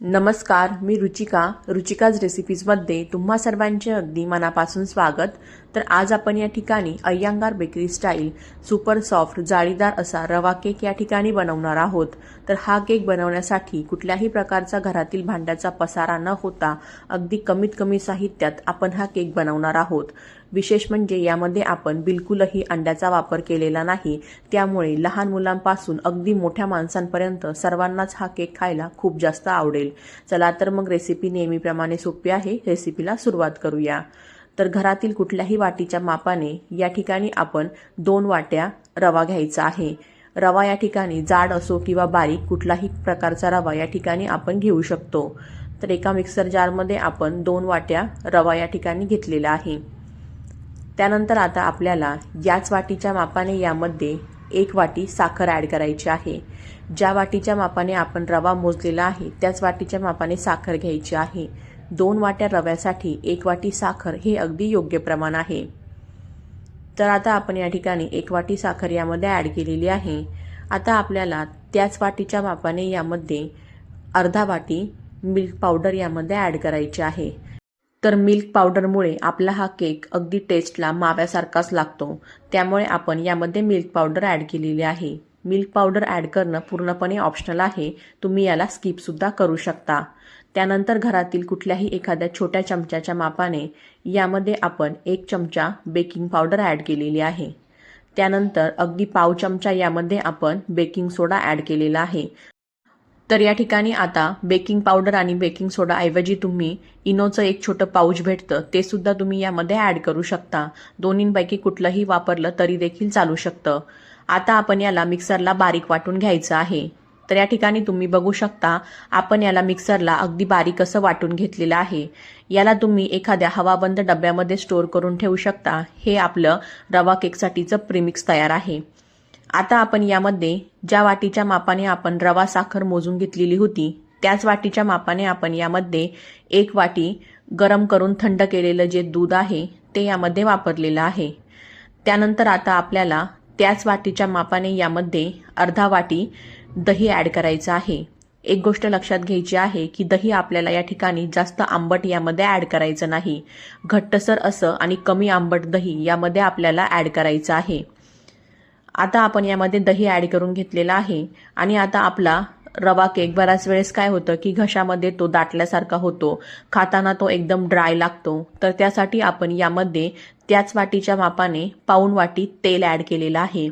नमस्कार मी रुचिका. रुचिकाज रेसिपीजमध्ये तुम्हा सर्वांचे अगदी मनापासून स्वागत. तर आज आपण या ठिकाणी Iyengar bakery style super soft जाळीदार असा रवा केक या ठिकाणी बनवणार आहोत. तर हा केक बनवण्यासाठी कुठल्याही प्रकारचा घरातील भांड्याचा पसारा न होता अगदी कमीत कमी साहित्यात आपण हा केक बनवणार आहोत. विशेष म्हणजे यामध्ये आपण बिलकुलही अंड्याचा वापर केलेला नाही. त्यामुळे लहान मुलांपासून अगदी मोठ्या माणसांपर्यंत सर्वांनाच हा केक खायला खूप जास्त आवडेल. चला तर मग रेसिपी नेहमीप्रमाणे सोपी आहे. रेसिपीला सुरुवात करूया. तर घरातील कुठल्याही वाटीच्या मापाने या ठिकाणी आपण दोन वाट्या रवा घ्यायचा आहे. रवा या ठिकाणी जाड असो किंवा बारीक कुठलाही प्रकारचा रवा या ठिकाणी आपण घेऊ शकतो. तर एका मिक्सर जारमध्ये आपण दोन वाट्या रवा या ठिकाणी घेतलेला आहे. त्यानंतर आता आपल्याला याच वाटीच्या मापाने यामध्ये एक वाटी साखर ॲड करायची आहे. ज्या वाटीच्या मापाने आपण रवा मोजलेला आहे त्याच वाटीच्या मापाने साखर घ्यायची आहे. दोन वाट्या रव्यासाठी एक वाटी साखर हे अगदी योग्य प्रमाण आहे. तर आता आपण या ठिकाणी एक वाटी साखर यामध्ये ॲड केलेली आहे. आता आपल्याला त्याच वाटीच्या मापाने यामध्ये अर्धा वाटी मिल्क पावडर यामध्ये ॲड करायची आहे. तर मिल्क पावडरमुळे आपला हा केक अगदी टेस्टला माव्यासारखाच लागतो. त्यामुळे आपण यामध्ये मिल्क पावडर ॲड केलेली आहे. मिल्क पावडर ॲड करणं पूर्णपणे ऑप्शनल आहे. तुम्ही याला स्किपसुद्धा करू शकता. त्यानंतर घरातील कुठल्याही एखाद्या छोट्या चमच्याच्या मापाने यामध्ये आपण एक चमचा बेकिंग पावडर ॲड केलेली आहे. त्यानंतर अगदी पाव चमचा यामध्ये आपण बेकिंग सोडा ॲड केलेला आहे. तर या ठिकाणी आता बेकिंग पावडर आणि बेकिंग सोडा ऐवजी तुम्ही इनोचं एक छोटं पाऊच भेटतं ते सुद्धा तुम्ही यामध्ये ॲड करू शकता. दोन्हींपैकी कुठलंही वापरलं तरी देखील चालू शकतं. आता आपण याला मिक्सरला बारीक वाटून घ्यायचं आहे. तर या ठिकाणी तुम्ही बघू शकता आपण याला मिक्सरला अगदी बारीक असं वाटून घेतलेलं आहे. याला तुम्ही एखाद्या हवाबंद डब्यामध्ये स्टोअर करून ठेवू शकता. हे आपलं रवा केकसाठीचं प्रीमिक्स तयार आहे. आता आपण यामध्ये ज्या वाटीच्या मापाने आपण रवा साखर मोजून घेतलेली होती त्याच वाटीच्या मापाने आपण यामध्ये एक वाटी गरम करून थंड केलेलं जे दूध आहे ते यामध्ये वापरलेलं आहे. त्यानंतर आता आपल्याला त्याच वाटीच्या मापाने यामध्ये अर्धा वाटी दही ॲड करायचं आहे. एक गोष्ट लक्षात घ्यायची आहे की दही आपल्याला या ठिकाणी जास्त आंबट यामध्ये ॲड करायचं नाही. घट्टसर असं आणि कमी आंबट दही यामध्ये आपल्याला ॲड करायचं आहे. आता आपण यामध्ये दही ॲड करून घेतलेला आहे. आणि आता आपला रवा केक बऱ्याच वेळेस काय होतं की घशामध्ये तो दाटल्यासारखा होतो. खाताना तो एकदम ड्राय लागतो. तर त्यासाठी आपण यामध्ये त्याच वाटीच्या मापाने पाऊण वाटी तेल ॲड केलेलं आहे.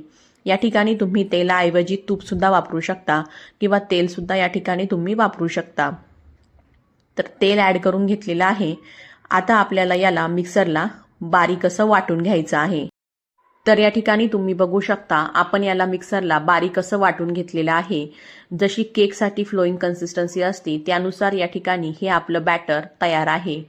या ठिकाणी तुम्ही तेलाऐवजी तूपसुद्धा वापरू शकता किंवा तेलसुद्धा या ठिकाणी तुम्ही वापरू शकता. तर तेल ॲड करून घेतलेलं आहे. आता आपल्याला याला मिक्सरला बारीक असं वाटून घ्यायचं आहे. तर या ठिकाणी तुम्ही बघू शकता आपण याला मिक्सरला बारीक असं वाटून घेतलेलं आहे. जशी केकसाठी फ्लोईंग कन्सिस्टन्सी असते त्यानुसार या ठिकाणी हे आपलं बॅटर तयार आहे.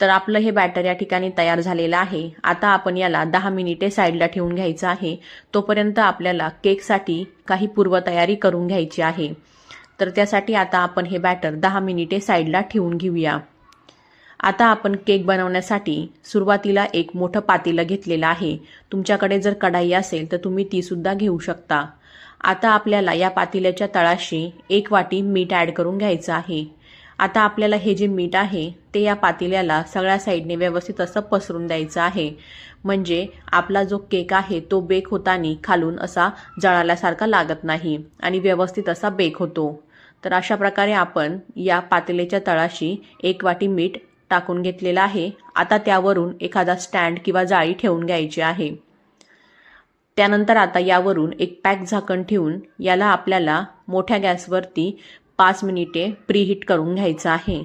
तर आपलं हे बॅटर या ठिकाणी तयार झालेलं आहे. आता आपण याला दहा मिनिटे साईडला ठेवून घ्यायचं आहे. तोपर्यंत आपल्याला केकसाठी काही पूर्वतयारी करून घ्यायची आहे. तर त्यासाठी आता आपण हे बॅटर दहा मिनिटे साईडला ठेवून घेऊया. आता आपण केक बनवण्यासाठी सुरुवातीला एक मोठं पातेलं घेतलेलं आहे. तुमच्याकडे जर कढाई असेल तर तुम्ही तीसुद्धा घेऊ शकता. आता आपल्याला या पातेल्याच्या तळाशी एक वाटी मीठ ॲड करून घ्यायचं आहे. आता आपल्याला हे जे मीठ आहे ते या पातेल्याला सगळ्या साईडने व्यवस्थित असं पसरून द्यायचं आहे. म्हणजे आपला जो केक आहे तो बेक होताना खालून असा जळाल्यासारखा लागत नाही आणि व्यवस्थित असा बेक होतो. तर अशा प्रकारे आपण या पातेल्याच्या तळाशी एक वाटी मीठ टाकून घेतलेला आहे. आता त्यावरून एखादा स्टँड किंवा जाळी ठेवून घ्यायची आहे. त्यानंतर आता यावरून एक पॅक झाकण ठेवून याला आपल्याला मोठ्या गॅसवरती पाच मिनिटे प्रीहीट करून घ्यायचं आहे.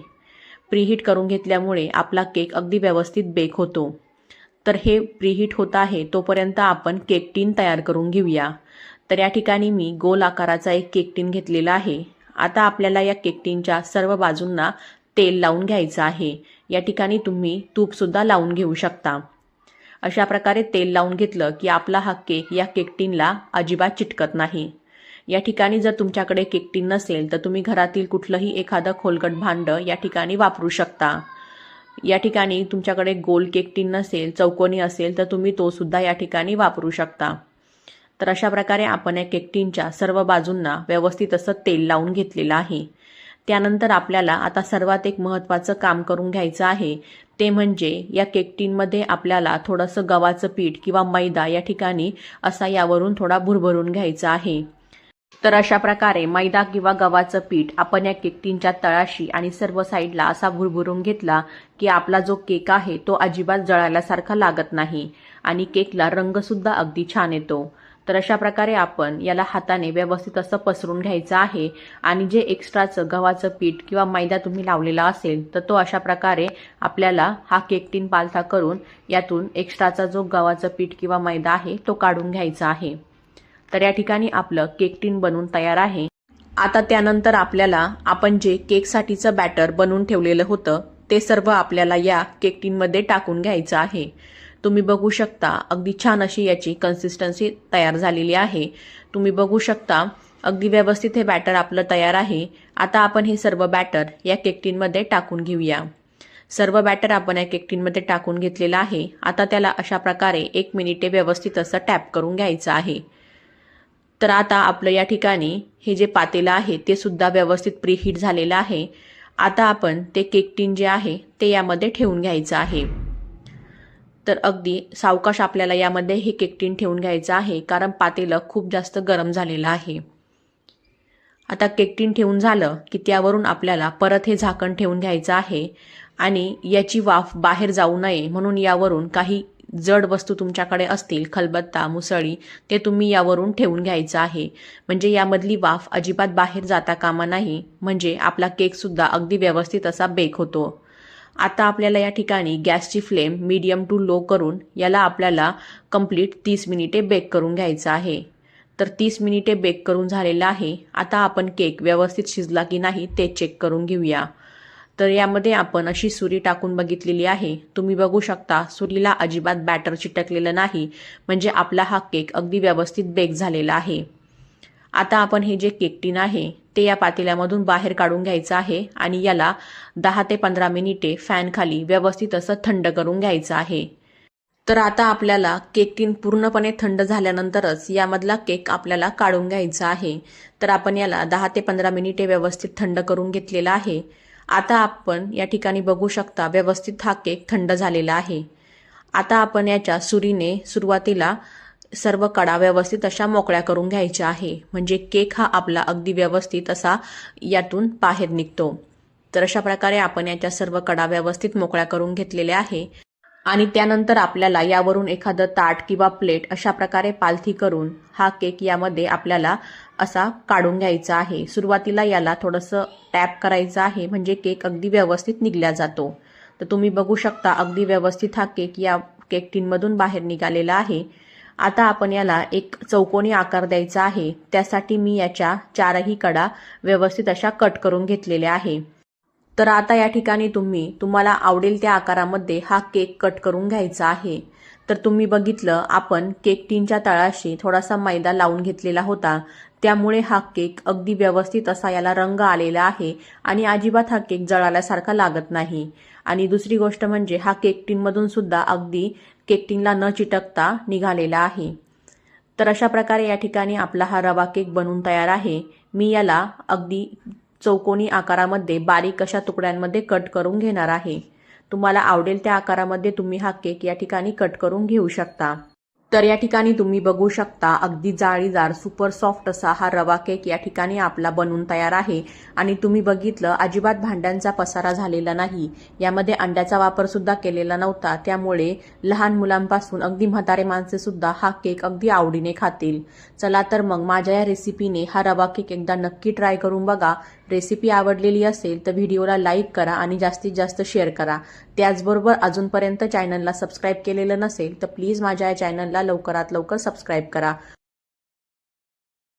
प्रीहीट करून घेतल्यामुळे आपला केक अगदी व्यवस्थित बेक होतो. तर हे प्रीहीट होत आहे तोपर्यंत आपण केक टीन तयार करून घेऊया. तर या ठिकाणी मी गोल आकाराचा एक केक टीन घेतलेला आहे. आता आपल्याला या केक टीनच्या सर्व बाजूंना तेल लावून घ्यायचं आहे. या ठिकाणी तुम्ही तूपसुद्धा लावून घेऊ शकता. अशा प्रकारे तेल लावून घेतलं की आपला हा केक या केकटीनला अजिबात चिटकत नाही. या ठिकाणी जर तुमच्याकडे केकटीन नसेल तर तुम्ही घरातील कुठलंही एखादं खोलगट भांडं या ठिकाणी वापरू शकता. या ठिकाणी तुमच्याकडे गोल केकटीन नसेल चौकोनी असेल तर तुम्ही तो सुद्धा या ठिकाणी वापरू शकता. तर अशा प्रकारे आपण या केकटीनच्या सर्व बाजूंना व्यवस्थित असं तेल लावून घेतलेलं आहे. त्यानंतर आपल्याला आता सर्वात एक महत्त्वाचं काम करून घ्यायचं आहे ते म्हणजे या केकटींमध्ये आपल्याला थोडंसं गव्हाचं पीठ किंवा मैदा या ठिकाणी असा यावरून थोडा भुरभरून घ्यायचा आहे. तर अशा प्रकारे मैदा किंवा गव्हाचं पीठ आपण या केकटींच्या तळाशी आणि सर्व साईडला असा भुरभुरून घेतला की आपला जो केक आहे तो अजिबात जळाल्यासारखा लागत नाही आणि केकला रंगसुद्धा अगदी छान येतो. तर अशा प्रकारे आपण याला हाताने व्यवस्थित असं पसरून घ्यायचं आहे. आणि जे एक्स्ट्राचं गव्हाचं पीठ किंवा मैदा तुम्ही लावलेला असेल तर तो अशा प्रकारे आपल्याला हा केक टीन पालथा करून यातून एक्स्ट्राचा जो गव्हाचं पीठ किंवा मैदा आहे तो काढून घ्यायचा आहे. तर या ठिकाणी आपलं केक टीन बनून तयार आहे. आता त्यानंतर आपल्याला आपण जे केकसाठीचं बॅटर बनवून ठेवलेलं होतं ते सर्व आपल्याला या केक टीनमध्ये टाकून घ्यायचं आहे. तुम्ही बघू शकता. अगदी छान अशी याची कन्सिस्टन्सी तयार झालेली आहे. तुम्ही बघू शकता. अगदी व्यवस्थित हे बॅटर आपलं तयार आहे. आता आपण हे सर्व बॅटर या केकटींमध्ये टाकून घेऊया. सर्व बॅटर आपण या केकटींमध्ये टाकून घेतलेलं आहे. आता त्याला अशा प्रकारे एक मिनिटे व्यवस्थित असं टॅप करून घ्यायचं आहे. तर आता आपलं या ठिकाणी हे जे पातेलं आहे ते सुद्धा व्यवस्थित प्रीहीट झालेलं आहे. आता आपण ते केक टीन जे आहे ते यामध्ये ठेवून घ्यायचं आहे. तर अगदी सावकाश आपल्याला यामध्ये हे केकटीन ठेवून घ्यायचं आहे कारण पातेलं खूप जास्त गरम झालेलं आहे. आता केकटीन ठेवून झालं की त्यावरून आपल्याला परत हे झाकण ठेवून घ्यायचं आहे आणि याची वाफ बाहेर जाऊ नये म्हणून यावरून काही जड वस्तू तुमच्याकडे असतील खलबत्ता मुसळी ते तुम्ही यावरून ठेवून घ्यायचं आहे. म्हणजे यामधली वाफ अजिबात बाहेर जाता कामा नाही म्हणजे आपला केकसुद्धा अगदी व्यवस्थित असा बेक होतो. आता आपल्याला या ठिकाणी गॅसची फ्लेम मीडियम टू लो करून याला आपल्याला कंप्लीट तीस मिनिटे बेक करून घ्यायचं आहे. तर तीस मिनिटे बेक करून झालेलं आहे. आता आपण केक व्यवस्थित शिजला की नाही ते चेक करून घेऊया. तर यामध्ये आपण अशी सुरी टाकून बघितलेली आहे. तुम्ही बघू शकता सुरीला अजिबात बॅटर चिटकलेलं नाही. म्हणजे आपला हा केक अगदी व्यवस्थित बेक झालेला आहे. आता आपण हे जे केकटीन आहे ते या पातेल्यामधून बाहेर काढून घ्यायचं आहे आणि याला दहा ते पंधरा मिनिटे फॅनखाली व्यवस्थित असं थंड करून घ्यायचं आहे. तर आता आपल्याला केक टीन पूर्णपणे थंड झाल्यानंतरच यामधला केक आपल्याला काढून घ्यायचा आहे. तर आपण याला दहा ते पंधरा मिनिटे व्यवस्थित थंड करून घेतलेला आहे. आता आपण या ठिकाणी बघू शकता व्यवस्थित हा केक थंड झालेला आहे. आता आपण याच्या सुरीने सुरुवातीला सर्व कडा व्यवस्थित अशा मोकळ्या करून घ्यायच्या आहे. म्हणजे केक हा आपला अगदी व्यवस्थित असा यातून बाहेर निघतो. तर अशा प्रकारे आपण याच्या सर्व कडा व्यवस्थित मोकळ्या करून घेतलेल्या आहे. आणि त्यानंतर आपल्याला यावरून एखादं ताट किंवा प्लेट अशा प्रकारे पालथी करून हा केक यामध्ये आपल्याला असा काढून घ्यायचा आहे. सुरुवातीला याला थोडंसं टॅप करायचं आहे. म्हणजे केक अगदी व्यवस्थित निघल्या जातो. तर तुम्ही बघू शकता अगदी व्यवस्थित हा केक या केक टीनमधून बाहेर निघालेला आहे. आता आपण याला एक चौकोनी आकार द्यायचा आहे. त्यासाठी मी याच्या चारही कडा व्यवस्थित अशा कट करून घेतलेल्या आहे. तर आता या ठिकाणी तुम्ही तुम्हाला आवडेल त्या आकारामध्ये हा केक कट करून घ्यायचा आहे. तर तुम्ही बघितलं आपण केक टीनच्या तळाशी थोडासा मैदा लावून घेतलेला होता. त्यामुळे हा केक अगदी व्यवस्थित असा याला रंग आलेला आहे आणि अजिबात हा केक जळाल्यासारखा लागत नाही. आणि दुसरी गोष्ट म्हणजे हा केकटीनमधून सुद्धा अगदी केकटीनला न चिटकता निघालेला आहे. तर अशा प्रकारे या ठिकाणी आपला हा रवा केक बनून तयार आहे. मी याला अगदी चौकोनी आकारामध्ये बारीक अशा तुकड्यांमध्ये कट करून घेणार आहे. तुम्हाला आवडेल त्या आकारामध्ये तुम्ही हा केक या ठिकाणी कट करून घेऊ शकता. तर या ठिकाणी तुम्ही बघू शकता अगदी जाळीदार सुपर सॉफ्ट असा हा रवा केक या ठिकाणी आपला बनून तयार आहे. आणि तुम्ही बघितलं अजिबात भांड्यांचा पसारा झालेला नाही. यामध्ये अंड्याचा वापर सुद्धा केलेला नव्हता. त्यामुळे लहान मुलांपासून अगदी म्हातारे माणसे सुद्धा हा केक अगदी आवडीने खातील. चला तर मग माझ्या या रेसिपीने हा रवा केक एकदा नक्की ट्राय करून बघा. रेसिपी आवडलेली असेल तर व्हिडिओला लाईक करा आणि जास्तीत जास्त शेअर करा. त्याचबरोबर अजूनपर्यंत चॅनलला सबस्क्राईब केलेलं नसेल तर प्लीज माझ्या या चॅनलला लवकरात लवकर सबस्क्राईब करा.